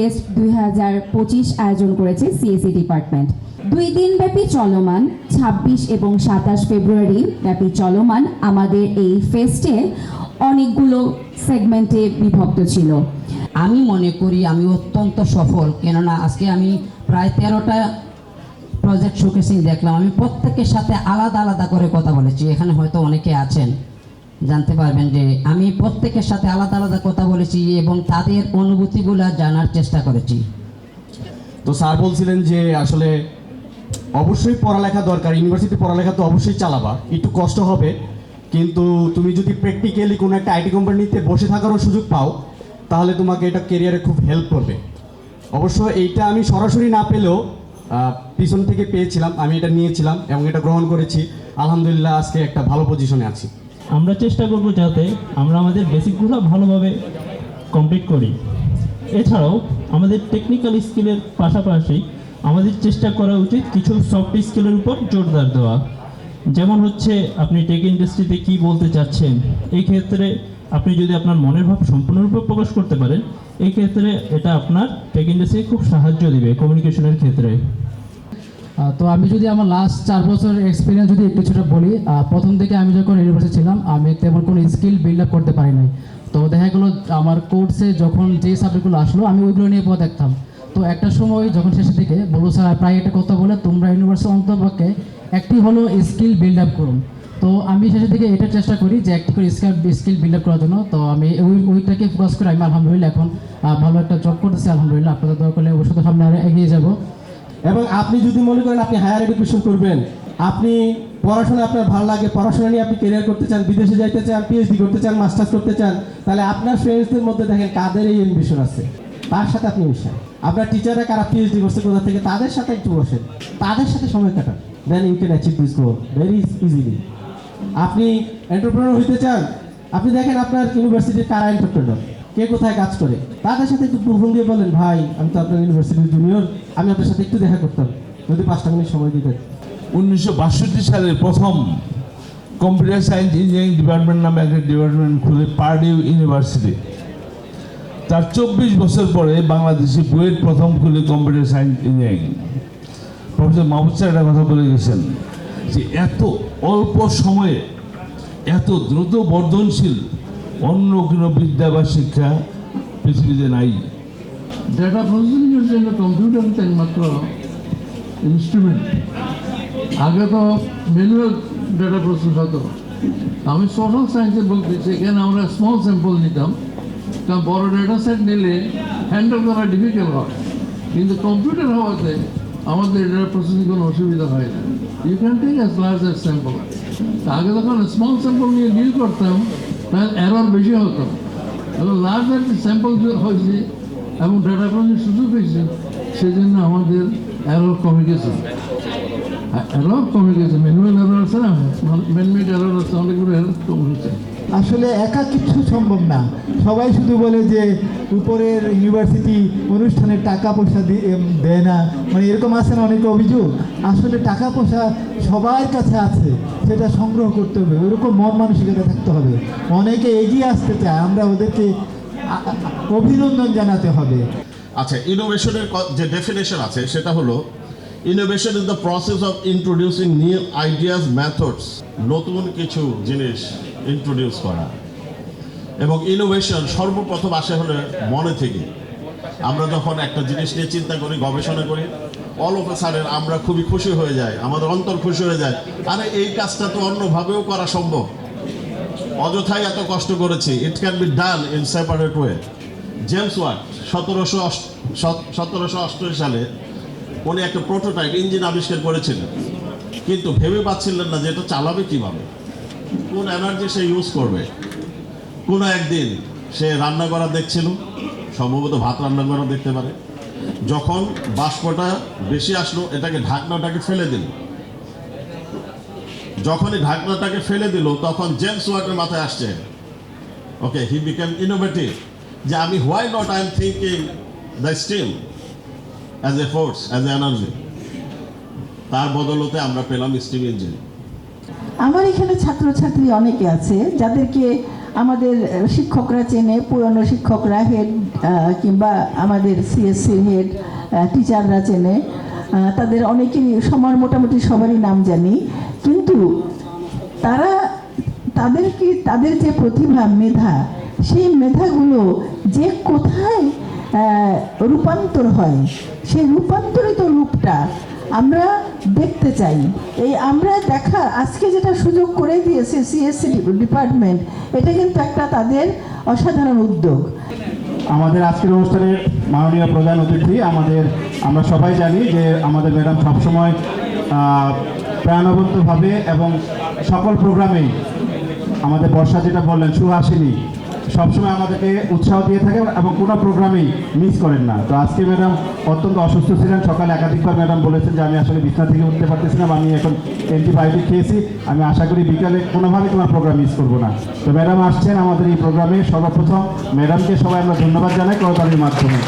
Fest দুই হাজার পঁচিশ আয়োজন করেছে সিএসি ডিপার্টমেন্ট দুই দিন ব্যাপী চলমান ২৬ এবং সাতাশ ফেব্রুয়ারি ব্যাপী চলমান আমাদের এই ফেস্টে অনেকগুলো সেগমেন্টে বিভক্ত ছিল। আমি মনে করি আমি অত্যন্ত সফল, কেননা আজকে আমি প্রায় তেরোটা প্রজেক্ট শোকেসিং দেখলাম। আমি প্রত্যেকের সাথে আলাদা আলাদা করে কথা বলেছি। এখানে হয়তো অনেকে আছেন। জানতে পারবেন যে আমি প্রত্যেকের সাথে আলাদা আলাদা কথা বলেছি এবং তাদের অনুভূতিগুলো জানার চেষ্টা করেছি। তো স্যার বলছিলেন যে আসলে অবশ্যই পড়ালেখা দরকার, ইউনিভার্সিটি পড়ালেখা তো অবশ্যই চালাবা, একটু কষ্ট হবে। কিন্তু তুমি যদি প্র্যাকটিক্যালি কোনো একটা আইটি কোম্পানিতে বসে থাকারও সুযোগ পাও, তাহলে তোমাকে এটা কেরিয়ারে খুব হেল্প করবে। অবশ্য এইটা আমি সরাসরি না পেলেও পিছন থেকে পেয়েছিলাম, আমি এটা নিয়েছিলাম এবং এটা গ্রহণ করেছি। আলহামদুলিল্লাহ আজকে একটা ভালো পজিশনে আছি। আমরা চেষ্টা করব যাতে আমরা আমাদের বেসিকগুলো ভালোভাবে কমপ্লিট করি। এছাড়াও আমাদের টেকনিক্যাল স্কিলের পাশাপাশি আমাদের চেষ্টা করা উচিত কিছু সফট স্কিলের উপর জোরদার দেওয়া। যেমন হচ্ছে আপনি টেক ইন্ডাস্ট্রিতে কি বলতে চাচ্ছেন, এই ক্ষেত্রে আপনি যদি আপনার মনের ভাব সম্পূর্ণরূপে প্রকাশ করতে পারেন, এই ক্ষেত্রে এটা আপনার টেক ইন্ডাস্ট্রি খুব সাহায্য দিবে কমিউনিকেশনের ক্ষেত্রে। তো আমি যদি আমার লাস্ট চার বছর এক্সপিরিয়েন্স যদি একটু ছোটো বলি প্রথম থেকে আমি যখন ইউনিভার্সিটি ছিলাম, আমি তেমন কোনো স্কিল বিল্ড আপ করতে পারি নাই। তো দেখা গেলো আমার কোর্সে যখন যে সাবজেক্টগুলো আসলো, আমি ওইগুলো নিয়ে পড়ে দেখতাম। তো একটা সময় যখন শেষের দিকে বলব স্যার প্রায় একটা কথা বলে তোমরা ইউনিভার্সিটি অন্তপক্ষে একটি হলো স্কিল বিল্ড আপ করুন। তো আমি শেষের দিকে এটা চেষ্টা করি যে একটি করে স্কিল স্কিল বিল্ড আপ করার জন্য। তো আমি ওই, ওইটাকে ফোকাস করে আমি আলহামদুলিল্লাহ এখন ভালো একটা জব করতেছি, আলহামদুলিল্লাহ। আপনাদের দোয়া করলে সামনে আরও এগিয়ে যাব। এবং আপনি যদি মনে করেন আপনি হায়ার এডুকেশন করবেন, আপনি পড়াশোনা আপনার ভালো লাগে, পড়াশোনা নিয়ে আপনি কেরিয়ার করতে চান, বিদেশে যাইতে চান পিএইচডি করতে চান মাস্টার্স করতে চান, তাহলে আপনার ফ্রেন্ডসদের মধ্যে দেখেন কাদের এই এমবিশন আছে? তার সাথে আপনি মিশান? আপনার টিচাররা কারা পিএইচডি করছে, কোথা থেকে? তাদের সাথে একটু বসেন। তাদের সাথে সময় কাটান। Then you can achieve this goal very easily আপনি এন্টারপ্রেনার হইতে চান, আপনি দেখেন আপনার ইউনিভার্সিটির কারা এন্টারপ্রেনার কে কোথায় কাজ করে? তাদের সাথে একটু দিয়ে বলেন, ভাই, আমি তো আপনার ইউনিভার্সিটির জুনিয়র আমি আপনার সাথে একটু দেখা করতাম। যদি পাঁচটা মিনিট সময় দিতেন। উনিশশো বাষট্টি সালের প্রথম কম্পিউটার সায়েন্স ইঞ্জিনিয়ারিং ডিপার্টমেন্ট নামে একটা ডিপার্টমেন্ট খুলে পার্ডিউ ইউনিভার্সিটি তার চব্বিশ বছর পরে বাংলাদেশে বুয়েট প্রথম খুলে computer science engineering professor Mahbub sir একটা কথা বলে গেছেন যে, এত অল্প সময়ে এত দ্রুত বর্ধনশীল অন্য কোনো বিদ্যা বা শিক্ষা পৃথিবীতে নাই। ডেটা প্রসেসিংয়ের জন্য কম্পিউটার হচ্ছে একমাত্র ইনস্ট্রুমেন্ট আগে তো ম্যানুয়াল ডেটা প্রসেস হতো। আমি সোশ্যাল সায়েন্সে বলতেছি এখানে আমরা স্মল স্যাম্পল নিতাম। কারণ বড় ডেটা সেট নিলে হ্যান্ডেল করা ডিফিকাল্ট হয়। কিন্তু কম্পিউটার হওয়াতে আমাদের ডেটা প্রসেসিং কোনো অসুবিধা হয় না। You can take as large as sample আগে যখন স্মল স্যাম্পল নিয়ে ডিল করতাম এরর বেশি হতো এবং লার্জ একটা স্যাম্পল হয়েছে এবং ডেটা প্রসেসিং সুযোগ হয়েছে সেজন্য আমাদের এরর কমে গেছে। এরর কমে গেছে ম্যানুয়াল এরর আছে না? ম্যানমেড এরর আছে, অনেকগুলো এরর কমে গেছে আসলে একা কিছু সম্ভব না। সবাই শুধু বলে যে উপরের ইউনিভার্সিটি অনুষ্ঠানে টাকা পয়সা দি- এম, দেয় না। মানে এরকম আছে না অনেক অভিযোগ? আসলে টাকা পয়সা সবার কাছে আছে সেটা সংগ্রহ করতে হবে। ওরকম মন মানসিকতা থাকতে হবে। অনেকে এগিয়ে আসতে চায় আমরা ওদেরকে অভিনন্দন জানাতে হবে। আচ্ছা ইনোভেশনের যে ডেফিনেশন আছে সেটা হলো innovation is the process of introducing new ideas methods নতুন কিছু জিনিস ইন্ট্রোডিউস করা। এবং ইনোভেশন সর্বপ্রথম আসে হলে মনে থেকে আমরা যখন একটা জিনিস নিয়ে চিন্তা করি, গবেষণা করি অল অফ সাডেন আমরা খুবই খুশি হয়ে যাই, আমাদের অন্তর খুশি হয়ে যায়। আরে, এই কাজটা তো অন্যভাবেও করা সম্ভব। অযথাই এত কষ্ট করেছি। It can be done in separate way James Watt সতেরোশো সতেরোশো অষ্টআশি সালে উনি একটা প্রোটোটাইপ ইঞ্জিন আবিষ্কার করেছিলেন। কিন্তু ভেবে পাচ্ছিলেন না যে এটা চালাবে কীভাবে। কোন এনার্জি সে ইউজ করবে। কোনো একদিন সে রান্না করা দেখছিল সম্ভবত ভাত রান্না করা দেখতে পারে। যখন বাষ্পটা বেশি আসলো, এটাকে ঢাকনাটাকে ফেলে দিল। যখনই ঢাকনাটাকে ফেলে দিল, তখন জেমস ওয়াটের মাথায় আসছে। ওকে হি বিকেম ইনোভেটিভ যে আমি why not I am thinking the steam as a force as a energy তার বদলতে আমরা পেলাম স্টিম ইঞ্জিন আমার এখানে ছাত্রছাত্রী অনেকে আছে, যাদেরকে আমাদের শিক্ষকরা চেনে, পুরনো শিক্ষকরা হেড কিংবা আমাদের সিএসসির হেড টিচাররা চেনে। তাদের অনেকেরই সবার মোটামুটি সবারই নাম জানি। কিন্তু তারা তাদেরকে, তাদের যে প্রতিভা, মেধা, সেই মেধাগুলো যে কোথায় রূপান্তর হয়, সেই রূপান্তরিত রূপটা আমরা দেখতে চাই। এই আমরা দেখা, আজকে যেটা সুযোগ করে দিয়েছে সিএসসি ডিপার্টমেন্ট এটা কিন্তু একটা তাদের অসাধারণ উদ্যোগ। আমাদের আজকের অনুষ্ঠানের মাননীয় প্রধান অতিথি, আমাদের, আমরা সবাই জানি যে আমাদের ম্যাডাম সবসময় প্রাণবন্তভাবে এবং সকল প্রোগ্রামেই আমাদের বর্ষা যেটা বললেন, সুহাসিনী সবসময় আমাদেরকে উৎসাহ দিয়ে থাকে এবং কোনো প্রোগ্রামেই মিস করেন না। তো আজকে ম্যাডাম অত্যন্ত অসুস্থ ছিলেন, সকালে একাধিকবার ম্যাডাম বলেছেন যে আমি আসলে বিছনা থেকে উঠতে পারতেছিলাম আমি এখন অ্যান্টিবায়োটিক খেয়েছি, আমি আশা করি বিকালে কোনোভাবে তোমার প্রোগ্রাম মিস করব না। তো ম্যাডাম আসছেন আমাদের এই প্রোগ্রামে সর্বপ্রথম। ম্যাডামকে সবাই আমরা ধন্যবাদ জানাই করতালির মাধ্যমে।